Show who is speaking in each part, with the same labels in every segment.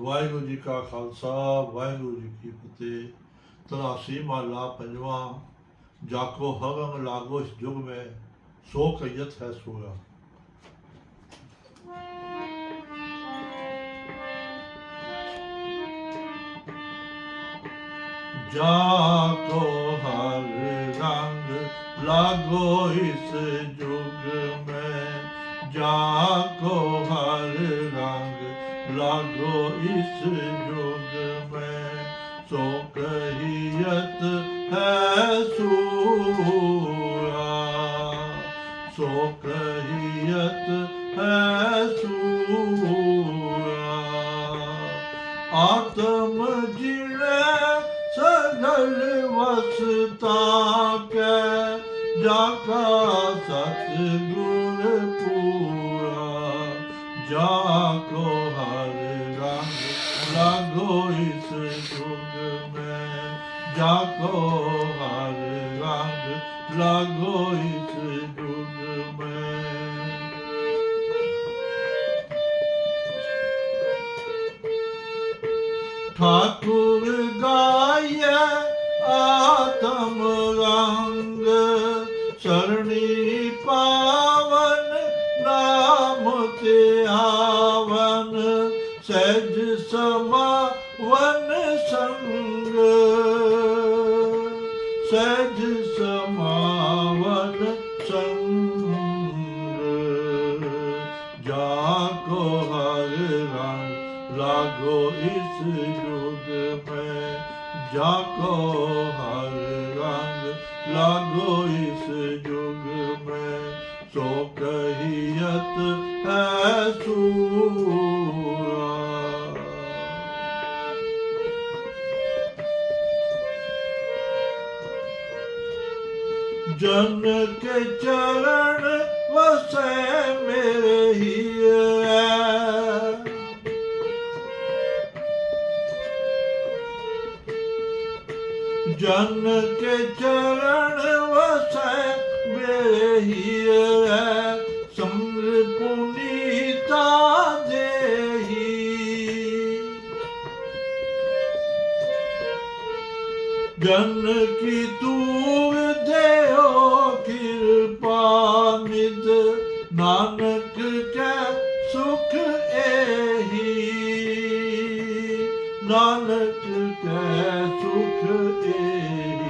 Speaker 1: ਵਾਹਿਗੁਰੂ ਜੀ ਕਾ ਖਾਲਸਾ, ਵਾਹਿਗੁਰੂ ਜੀ ਕੀ ਫਤਿਹ। ਤਲਾਸੀ ਮਹਲਾ ਪੰਜਵਾਂ, ਜਾਕੋ ਹਵਮ ਲਾਗੋ ਇਸ ਜੁਗ ਮੈਂ, ਸੋ ਕਈਤ ਹੈ ਸੋਇਆ। ਜਾਕੋ ਹਰ ਰੰਗ ਲਾਗੋ ਇਸ ਜੁਗ ਮੈਂ, ਜਾਕੋ ਹਰ ਲਾਗੋ ਇਸ ਜੁਗ ਮੈਂ ਸੋ ਕਹੀਅਤ ਹੈ ਸੂਰਾ। ਸੋ ਕਹੀਅਤ ਹੈ ਸੂਰਾ। ਆਤਮ ਜਿਣੇ ਸਗਲ ਵਸਤਾ ਕੈ, ਜਾ ਕਾ ਸਤ ਗੁਰ ਪੂਰਾ। ਜਾ ਕੋ ਲਾਗੋ ਇਸ ਜੁਗ ਮੈਂ ਜਾ ਹਰ ਰੰਗ ਲਾਗੋ ਇਸ ਜੁਗ ਮੈਂ। ਠਾਕੁਰ ਗਾਇ ਆਤਮ ਸਹਿਜ ਸਮਾਵਨ ਸੰਗ ਜਾ ਕੋ ਹਰ ਰੰਗ, ਲਾਗੋ ਇਸ ਯੁਗ ਮੈਂ ਜਾ ਕੋ ਹਰ ਰੰਗ, ਲਾਗੋ ਇਸ ਯੁਗ ਮੈਂ ਸੋ ਕਹੀਅਤ ਹੈ ਸੂਰਾ ਜਨ ਕੇ ਚਰਨ ਵਸੈ ਮੇਰੇ ਹੀਰੇ ਜਨ ਕੇ ਚਰਨ ਵਸੈ ਮੇਰੇ ਹੀਰੇ ਸੰਗ ਪੁਨੀਤਾ ਦੇਹੀ ਜਨ ਕੀ ਤੂਰ ਦੇਓ ਕਿਰਪਾ ਨਿਦ ਨਾਨਕ ਕੈ ਸੁਖ ਏਹੀ। ਨਾਨਕ ਕੈ ਸੁਖ ਏਹੀ।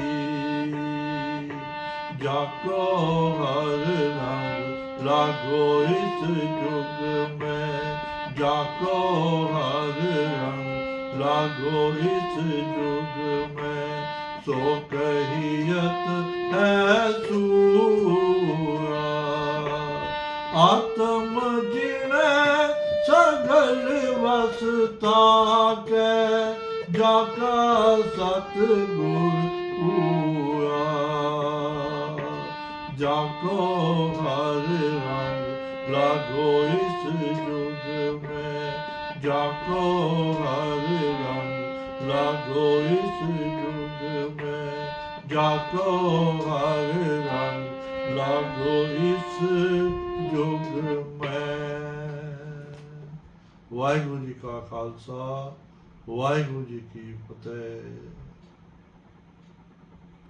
Speaker 1: ਜਾ ਕੋ ਹਰ ਰੰਗ ਲਾਗੋ ਇਸ ਜੁਗ ਮੈਂ। ਜਾ ਕੋ ਹਰ ਰੰਗ ਲਾਗੋ ਇਸ ਜੁਗ ਮੈਂ। ਸੋ ਕਹੀਅਤ ਹੈ ਸੂਰਾ ਆਤਮ ਜਿਣੇ ਸਗਲ ਵਸਤਾ ਕੈ ਜਾ ਕਾ ਸਤ ਗੁਰ ਪੂਰਾ। ਜਾ ਕੋ ਹਰ ਰੰਗ ਲਾਗੋ ਇਸ ਜੁਗ ਮੈਂ, ਜਾ ਕੋ ਹਰ ਰੰਗ ਲਾਗੋ ਇਸ ਜੁਗ ਮੈਂ। ਜਾ ਹਰ ਰੰਗ ਲਾਗੋ ਇਸ ਜੁਗ ਮੈਂ। ਵਾਹਿਗੁਰੂ ਜੀ ਕਾ ਖਾਲਸਾ, ਵਾਹਿਗੁਰੂ ਜੀ ਕੀ ਫਤਿਹ।